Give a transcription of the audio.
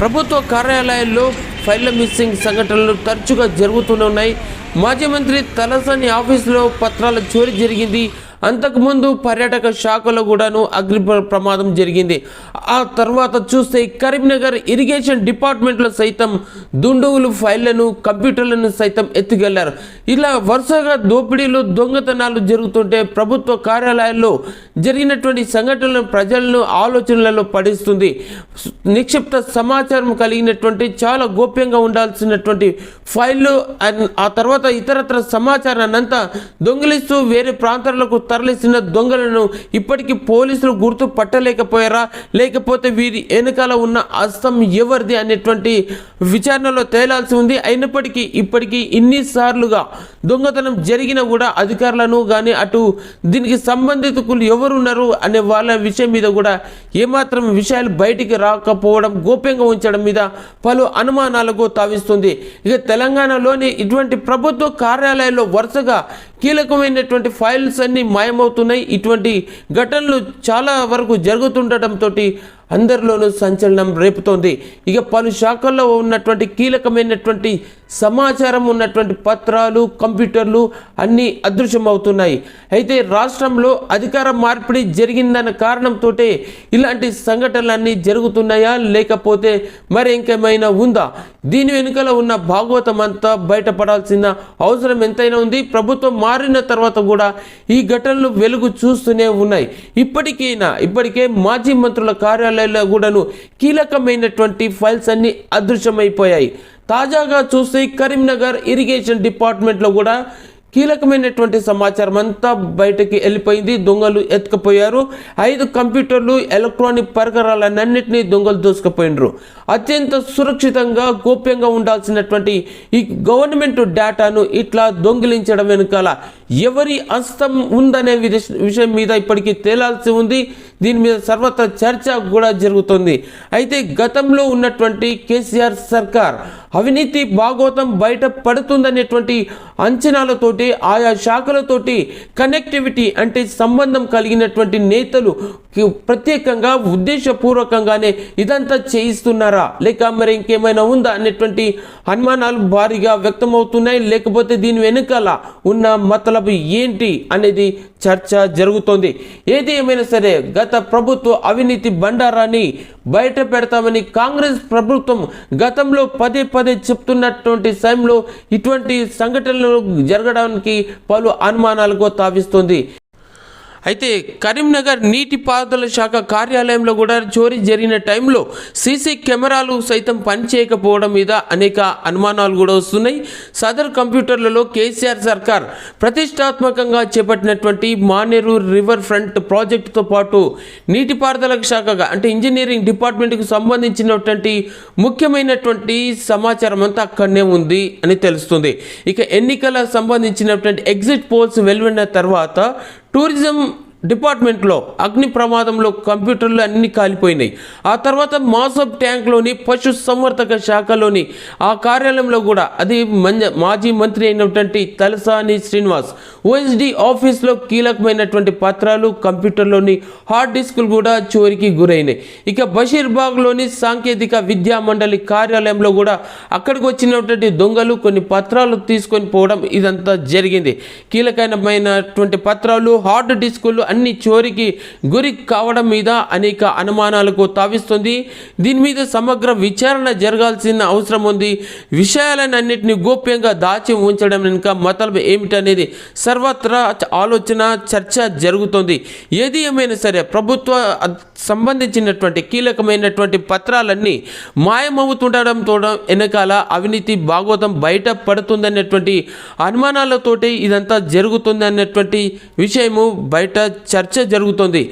ప్రభుత్వ కార్యాలయాల్లో ఫైళ్ళ మిస్సింగ్ సంఘటనలు తరచుగా జరుగుతూనే ఉన్నాయి. మాజీ మంత్రి తలసాని ఆఫీసులో పత్రాల చోరీ జరిగింది. అంతకుముందు పర్యాటక శాఖలో కూడాను అగ్ని ప్రమాదం జరిగింది. ఆ తర్వాత చూస్తే కరీంనగర్ ఇరిగేషన్ డిపార్ట్మెంట్లో సైతం దుండగులు ఫైళ్ళను కంప్యూటర్లను సైతం ఎత్తుకెళ్ళారు. ఇలా వరుసగా దోపిడీలు దొంగతనాలు జరుగుతుంటే ప్రభుత్వ కార్యాలయాల్లో జరిగినటువంటి సంఘటనలు ప్రజలను ఆలోచనలలో పడిస్తుంది. నిక్షిప్త సమాచారం కలిగినటువంటి చాలా గోప్యంగా ఉండాల్సినటువంటి ఫైళ్ళు అండ్ ఆ తర్వాత ఇతరత్ర సమాచారాన్ని అంతా దొంగిలిస్తూ వేరే ప్రాంతాలకు తరలిసిన దొంగలను ఇప్పటికీ పోలీసులు గుర్తు పట్టలేకపోయారా? లేకపోతే వీరి వెనకాల ఉన్న అస్తం ఎవరిది అనేటువంటి విచారణలో తేలాల్సి ఉంది. అయినప్పటికీ ఇప్పటికీ ఇన్నిసార్లుగా దొంగతనం జరిగినా కూడా అధికారులను కానీ అటు దీనికి సంబంధితులు ఎవరున్నారు అనే వాళ్ళ విషయం మీద కూడా ఏమాత్రం విషయాలు బయటికి రాకపోవడం గోప్యంగా ఉంచడం మీద పలు అనుమానాలకు తావిస్తుంది. ఇక తెలంగాణలోని ఇటువంటి ప్రభుత్వ కార్యాలయాల్లో వరుసగా కీలకమైనటువంటి ఫైల్స్ అన్నీ మాయమవుతున్నాయి. ఇటువంటి ఘటనలు చాలా వరకు జరుగుతుండటంతో అందరిలోనూ సంచలనం రేపుతోంది. ఇక పలు శాఖల్లో ఉన్నటువంటి కీలకమైనటువంటి సమాచారం ఉన్నటువంటి పత్రాలు కంప్యూటర్లు అన్నీ అదృశ్యమవుతున్నాయి. అయితే రాష్ట్రంలో అధికార మార్పిడి జరిగిందన్న కారణంతో ఇలాంటి సంఘటనలన్నీ జరుగుతున్నాయా లేకపోతే మరి ఇంకేమైనా ఉందా? దీని వెనుకల ఉన్న భాగవతం అంతా బయటపడాల్సిన అవసరం ఎంతైనా ఉంది. ప్రభుత్వం మారిన తర్వాత కూడా ఈ ఘటనలు వెలుగు చూస్తూనే ఉన్నాయి. ఇప్పటికైనా ఇప్పటికే మాజీ మంత్రుల కార్యాలయం కార్యాలయాల్లో కూడాను కీలకమైనటువంటి ఫైల్స్ అన్ని అదృశ్యమైపోయాయి. తాజాగా చూస్తే కరీంనగర్ ఇరిగేషన్ డిపార్ట్మెంట్లో కూడా కీలకమైనటువంటి సమాచారం అంతా బయటకి వెళ్ళిపోయింది. దొంగలు ఎత్తుకుపోయారు. ఐదు కంప్యూటర్లు ఎలక్ట్రానిక్ పరికరాలన్నింటినీ దొంగలు దోసుకుపోయినరు. అత్యంత సురక్షితంగా గోప్యంగా ఉండాల్సినటువంటి ఈ గవర్నమెంట్ డేటాను ఇట్లా దొంగిలించడం వెనుకాల ఎవరి అస్తం ఉందనే విషయం మీద ఇప్పటికీ తేలాల్సి ఉంది. దీని మీద సర్వత్ర చర్చ కూడా జరుగుతుంది. అయితే గతంలో ఉన్నటువంటి కేసీఆర్ సర్కార్ అవినీతి భాగోతం బయట పడుతుందనేటువంటి అంచనాలతోటి ఆయా శాఖలతోటి కనెక్టివిటీ అంటే సంబంధం కలిగినటువంటి నేతలు ప్రత్యేకంగా ఉద్దేశపూర్వకంగానే ఇదంతా చేయిస్తున్నారా? లేక మరి ఇంకేమైనా ఉందా అనేటువంటి అనుమానాలు భారీగా వ్యక్తమవుతున్నాయి. లేకపోతే దీని వెనుకాల ఉన్న మతలబు ఏంటి అనేది చర్చ జరుగుతోంది. ఏది ఏమైనా సరే గత ప్రభుత్వ అవినీతి బండారాన్ని బయట పెడతామని కాంగ్రెస్ ప్రభుత్వం గతంలో పదే పదే చెప్తున్నటువంటి సమయంలో ఇటువంటి సంఘటనలు జరగడం జరగడానికి పలు అనుమానాలకు తావిస్తుంది. అయితే కరీంనగర్ నీటిపారుదల శాఖ కార్యాలయంలో కూడా చోరీ జరిగిన టైంలో సీసీ కెమెరాలు సైతం పనిచేయకపోవడం మీద అనేక అనుమానాలు కూడా వస్తున్నాయి. సదర్ కంప్యూటర్లలో కేసీఆర్ సర్కార్ ప్రతిష్టాత్మకంగా చేపట్టినటువంటి మానేరు రివర్ ఫ్రంట్ ప్రాజెక్టుతో పాటు నీటిపారుదల శాఖగా అంటే ఇంజనీరింగ్ డిపార్ట్మెంట్కి సంబంధించినటువంటి ముఖ్యమైనటువంటి సమాచారం అంతా అక్కడనే ఉంది అని తెలుస్తుంది. ఇక ఎన్నికల సంబంధించినటువంటి ఎగ్జిట్ పోల్స్ వెలువడిన తర్వాత tourism డిపార్ట్మెంట్లో అగ్ని ప్రమాదంలో కంప్యూటర్లు అన్ని కాలిపోయినాయి. ఆ తర్వాత మాసబ్ ట్యాంక్లోని పశు సంవర్ధక శాఖలోని ఆ కార్యాలయంలో కూడా అది మంజ మాజీ మంత్రి అయినటువంటి తలసాని శ్రీనివాస్ ఓఎస్డి ఆఫీస్లో కీలకమైనటువంటి పత్రాలు కంప్యూటర్లోని హార్డ్ డిస్కులు కూడా చోరికి గురైనాయి. ఇక బషీర్బాగ్లోని సాంకేతిక విద్యా మండలి కార్యాలయంలో కూడా అక్కడికి వచ్చినటువంటి దొంగలు కొన్ని పత్రాలు తీసుకొని పోవడం ఇదంతా జరిగింది. కీలకమైనటువంటి పత్రాలు హార్డ్ డిస్కులు అన్ని చోరికి గురి కావడం మీద అనేక అనుమానాలకు తావిస్తుంది. దీని మీద సమగ్ర విచారణ జరగాల్సిన అవసరం ఉంది. విషయాలన్నింటినీ గోప్యంగా దాచి ఉంచడం వెనుక మతలబు ఏమిటనేది సర్వత్రా ఆలోచన చర్చ జరుగుతుంది. ఏది ఏమైనా సరే ప్రభుత్వ సంబంధించినటువంటి కీలకమైనటువంటి పత్రాలన్నీ మాయమవుతుండడంతో వెనకాల అవినీతి భాగవతం బయట పడుతుందనేటువంటి అనుమానాలతోటి ఇదంతా జరుగుతుంది అన్నటువంటి విషయము బయట చర్చ జరుగుతుంది.